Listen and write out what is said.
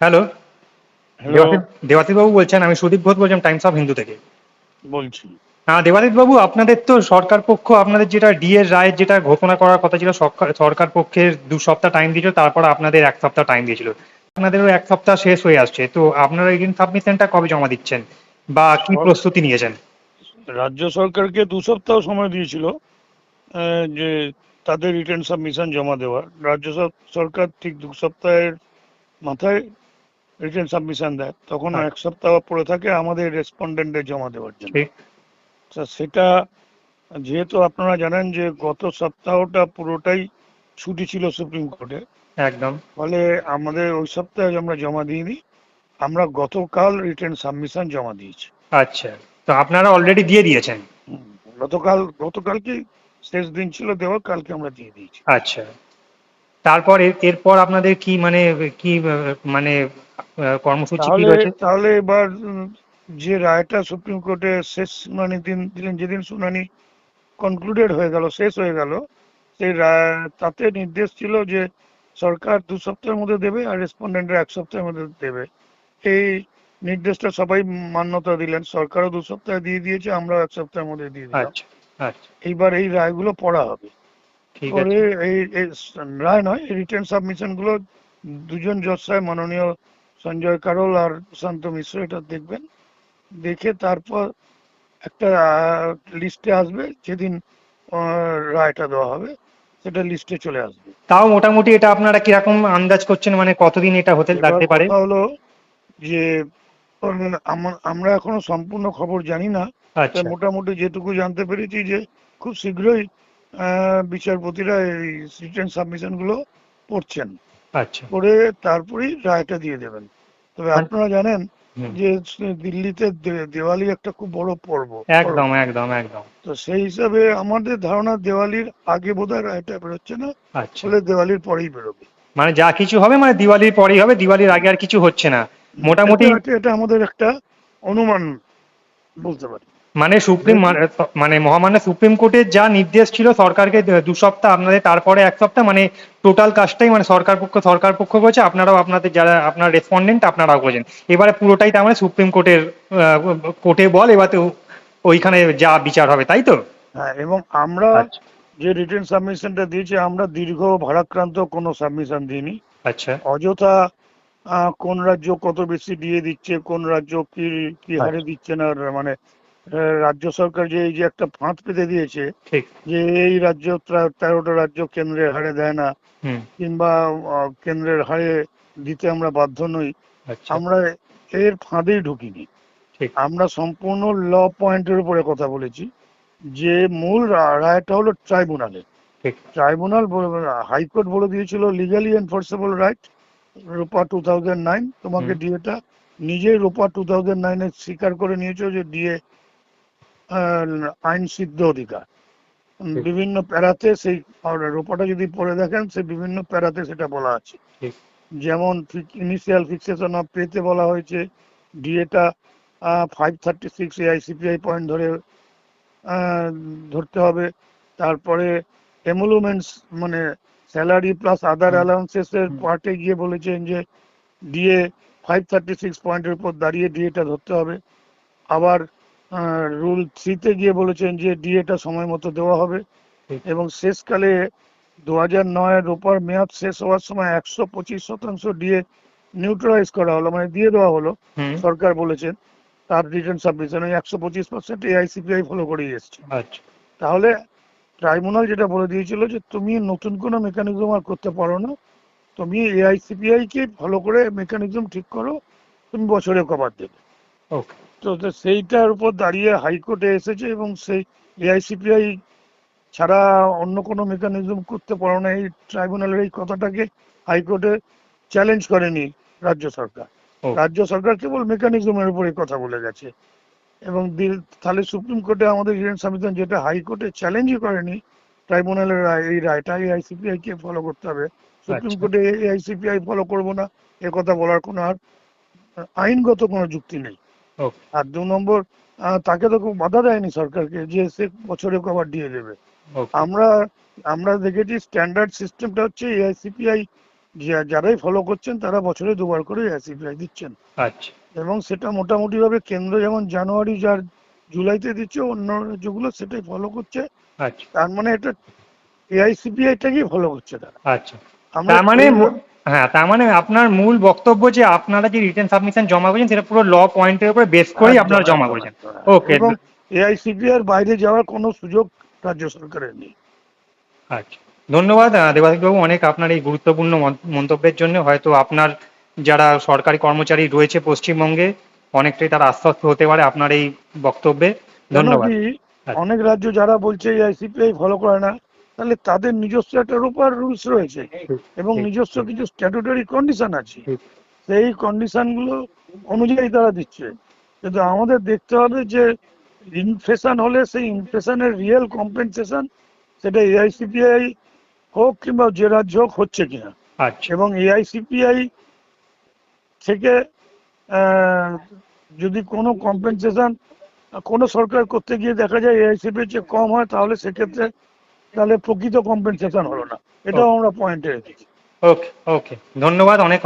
Hello দেবাতীত বাবু বলছেন আমি সুদীপ ঘোষ বলছিলাম টাইমস অফ হিন্দু থেকে। বলছি। হ্যাঁ দেবাতীত বাবু আপনাদের তো সরকার পক্ষ আপনাদের যেটা ডি এর রায়ের যেটা ঘোষণা করার কথা ছিল সরকার সরকার পক্ষের দু সপ্তাহ টাইম দিয়েছিল তারপর আপনাদের এক সপ্তাহ টাইম দিয়েছিল। আপনাদেরও এক সপ্তাহ শেষ হয়ে আসছে তো আপনারা এই সাবমিশনটা কবে জমা দিচ্ছেন? বা কি প্রস্তুতি নিয়েছেন? রাজ্য সরকারকে দু সপ্তাহ সময় দিয়েছিল যে তাদের রিটার্ন সাবমিশন জমা দেওয়ার। রাজ্য সরকার ঠিক দু সপ্তাহের মাথায় রিটার্ন সাবমিশন দেয় তখন হ্যাঁ। এক সপ্তাহ পড়ে থাকে আমাদের রেসপন্ডেন্টের জমা দেওয়ার জন্য। সেটা যেহেতু আপনারা জানেন যে গত সপ্তাহটা পুরোটাই ছুটি ছিল সুপ্রিম কোর্টে একদম। ফলে আমাদের ওই সপ্তাহে আমরা জমা দিইনি আমরা গতকাল রিটার্ন সাবমিশন জমা দিয়েছি। আচ্ছা তো আপনারা অলরেডি দিয়ে দিয়েছেন? হুম, গতকাল গতকালকে শেষ দিন ছিল দেওয়ার কালকে আমরা দিয়ে দিয়েছি। আচ্ছা। তারপর এরপর আপনাদের কি মানে কি মানে কর্মসূচি কি রয়েছে? তাহলে এবার যে রায়টা সুপ্রিম কোর্টে শেষ শুনানি দিন দিলেন যেদিন শুনানি কনক্লুডেড হয়ে গেল শেষ হয়ে গেল সেই রায় তাতে নির্দেশ ছিল যে সরকার দু সপ্তাহের মধ্যে দেবে আর রেসপন্ডেন্টরা এক সপ্তাহের মধ্যে দেবে। এই নির্দেশটা সবাই মান্যতা দিলেন। সরকারও দু সপ্তাহে দিয়ে দিয়েছে আমরাও এক সপ্তাহের মধ্যে দিয়ে দিলাম। আচ্ছা আচ্ছা। এইবার এই রায়গুলো পড়া হবে। ঠিক আছে। এই রায় নয় রিটার্ন সাবমিশনগুলো দুজন জজ সাহেব মাননীয় সঞ্জয় কারোল আর শান্ত মিশ্র এটা দেখবেন। দেখে তারপর একটা লিস্টে আসবে যেদিন রায়টা দেওয়া হবে সেটা লিস্টে চলে আসবে। তাও মোটামুটি এটা আপনারা কীরকম আন্দাজ করছেন? মানে কতদিন এটা হতে লাগতে পারে? হলো যে আমরা এখনও সম্পূর্ণ খবর জানি না। আচ্ছা। মোটামুটি যেটুকু জানতে পেরেছি যে খুব শীঘ্রই বিচারপতিরা এই রিটার্ন সাবমিশনগুলো পড়ছেন আচ্ছা। করে তারপরেই রায়টা দিয়ে দেবেন। তবে মানে- আপনারা জানেন যে দিল্লিতে দেওয়ালি একটা খুব বড় পর্ব। একদম একদম একদম। তো সেই হিসাবে আমাদের ধারণা দেওয়ালির আগে বোধহয় রায়টা বেরোচ্ছে না আচ্ছা। ফলে দেওয়ালির পরেই বেরোবে। মানে যা কিছু হবে মানে দিওয়ালির পরেই হবে দিওয়ালির আগে আর কিছু হচ্ছে না। মোটামুটি এটা আমাদের একটা অনুমান বলতে পারি। মানে সুপ্রিম মানে- মানে মহামান্য সুপ্রিম কোর্টের যা নির্দেশ ছিল সরকারকে দু- সপ্তাহ আপনাদের তারপরে এক সপ্তাহ মানে টোটাল কাজটাই মানে সরকার পক্ষ সরকার পক্ষ করেছে আপনারাও আপনাদের যারা আপনার রেসপন্ডেন্ট আপনারাও করেছেন এবারে পুরোটাই তার মানে সুপ্রিম কোর্টের কোর্টে বল এবার তো ওইখানে যা বিচার হবে তাই তো? হ্যাঁ এবং আমরা আচ্ছা। যে রিটার্ন সাবমিশনটা দিয়েছি আমরা দীর্ঘ ভারাক্রান্ত কোনো সাবমিশন দিইনি। আচ্ছা। অযথা কোন রাজ্য কত বেশি দিয়ে দিচ্ছে কোন রাজ্য কি কি হারে আচ্ছা। দিচ্ছে না মানে রাজ্য সরকার যে এই যে একটা ফাঁদ পেতে দিয়েছে যে এই রাজ্য তেরোটা রাজ্য কেন্দ্রের হারে দেয় না কিংবা কেন্দ্রের হারে দিতে আমরা বাধ্য নই। আচ্ছা। আমরা এর ফাঁদেই ঢুকিনি। আমরা সম্পূর্ণ ল পয়েন্টের উপরে কথা বলেছি যে মূল রায়টা হলো ট্রাইব্যুনালের। ট্রাইব্যুনাল হাইকোর্ট বলে দিয়েছিল লিগালি এনফোর্সেবল রাইট রূপা টু থাউজেন্ড নাইন তোমাকে। ডিএটা নিজেই রূপা টু থাউজেন্ড নাইনে স্বীকার করে নিয়েছো যে ডিএ আইন সিদ্ধ অধিকার। বিভিন্ন প্যারাতে সেই রূপাটা যদি পড়ে দেখেন সে বিভিন্ন প্যারাতে সেটা বলা আছে। যেমন ইনিশিয়াল ফিক্সেশন অফ পেতে বলা হয়েছে ডিএটা five thirty six AICPI point ধরে ধরতে হবে। তারপরে এমুলুমেন্টস মানে স্যালারি প্লাস আদার। অ্যালাউন্সেস এর পার্টে গিয়ে বলেছেন যে ডিএ ফাইভ থার্টি সিক্স পয়েন্টের উপর দাঁড়িয়ে ডিএটা ধরতে হবে। আবার রুল থ্রিতে গিয়ে বলেছেন যে ডিএটা সময় মতো দেওয়া হবে। এবং শেষকালে দু হাজার নয়ের রোপার মেয়াদ শেষ হওয়ার সময় একশো পঁচিশ শতাংশ ডিএ নিউট্রালাইজ করা হলো মানে দিয়ে দেওয়া হলো। সরকার বলেছেন তার রিটার্ন সাবমিশন ওই একশো পঁচিশ পার্সেন্ট এআইসিপিআই ফলো করেই এসছে। আচ্ছা। তাহলে ট্রাইব্যুনাল যেটা বলে দিয়েছিল যে তুমি নতুন কোনো মেকানিজম আর করতে পারো না তুমি এআইসিপিআই কে ফলো করে মেকানিজম ঠিক করো তুমি বছরে কভার দেবে। ওকে তো সেইটার উপর দাঁড়িয়ে হাইকোর্টে এসেছে এবং সেই এআইসিপিআই ছাড়া অন্য কোনো মেকানিজম করতে পারো না এই ট্রাইব্যুনালের এই কথাটাকে হাইকোর্টে চ্যালেঞ্জ করেনি রাজ্য সরকার। রাজ্য সরকার কেবল মেকানিজমের উপরে কথা বলে গেছে। এবং তাহলে সুপ্রিম কোর্টে আমাদের হিরেন সাবমিশন যেটা হাইকোর্টে চ্যালেঞ্জই করেনি ট্রাইব্যুনালের রায় এই রায়টা এআইসিপিআই কে ফলো করতে হবে। সুপ্রিম আচ্ছা। কোর্টে এআইসিপিআই ফলো করব না এ কথা বলার কোনো আর আইনগত কোনো যুক্তি নেই। আর দু নম্বর তাকে তো খুব বাধা দেয়নি সরকারকে যে সে বছরে কভার দিয়ে দেবে। আমরা আমরা দেখেছি স্ট্যান্ডার্ড সিস্টেমটা হচ্ছে এআইসিপিআই যারাই ফলো করছেন তারা বছরে দুবার করে এসিপিআই দিচ্ছেন। আচ্ছা। এবং সেটা মোটামুটি ভাবে কেন্দ্র যেমন জানুয়ারি যার জুলাইতে দিচ্ছে অন্য রাজ্যগুলো সেটাই ফলো করছে। আচ্ছা। তার মানে এটা এআইসিপিআইটাকেই ফলো করছে তারা। আচ্ছা। আমরা তার মানে হ্যাঁ তার মানে আপনার মূল বক্তব্য যে আপনারা যে রিটার্ন সাবমিশন জমা করেছেন সেটা পুরো ল পয়েন্টের উপরে বেস করেই আপনারা জমা করেছেন। ওকে এবং এআইসিপিআর বাইরে যাওয়ার কোনো সুযোগ রাজ্য সরকারের নেই। আচ্ছা ধন্যবাদ আহ, দেবাশিসবাবু অনেক আপনার এই গুরুত্বপূর্ণ মন্তব্যের জন্য। হয়তো আপনার যারা সরকারি কর্মচারী রয়েছে পশ্চিমবঙ্গে অনেকটাই তারা আশ্বস্ত হতে পারে আপনার এই বক্তব্যে। ধন্যবাদ। আচ্ছা। অনেক রাজ্য যারা বলছে এআইসিপিআই ফলো করে না তাহলে তাদের নিজস্ব একটা রূপার রুলস রয়েছে এবং নিজস্ব কিছু স্ট্যাটুটারি কন্ডিশন আছে। সেই কন্ডিশনগুলো অনুযায়ী তারা দিচ্ছে। কিন্তু আমাদের দেখতে হবে যে ইনফ্লেশন হলে সেই ইনফ্লেশনের রিয়েল কম্পেনসেশন সেটা এআইসিপিআই হোক কিংবা যে রাজ্য হোক হচ্ছে কিনা। আচ্ছা। এবং এআইসিপিআই থেকে আহ, যদি কোনো কম্পেনসেশন কোনো সরকার করতে গিয়ে দেখা যায় এআইসিপি চেয়ে কম হয় তাহলে সেক্ষেত্রে তাহলে প্রকৃত কম্পেনসেশন হলো না। এটাও আমরা পয়েন্টে রেখেছি। ওকে ওকে ধন্যবাদ অনেক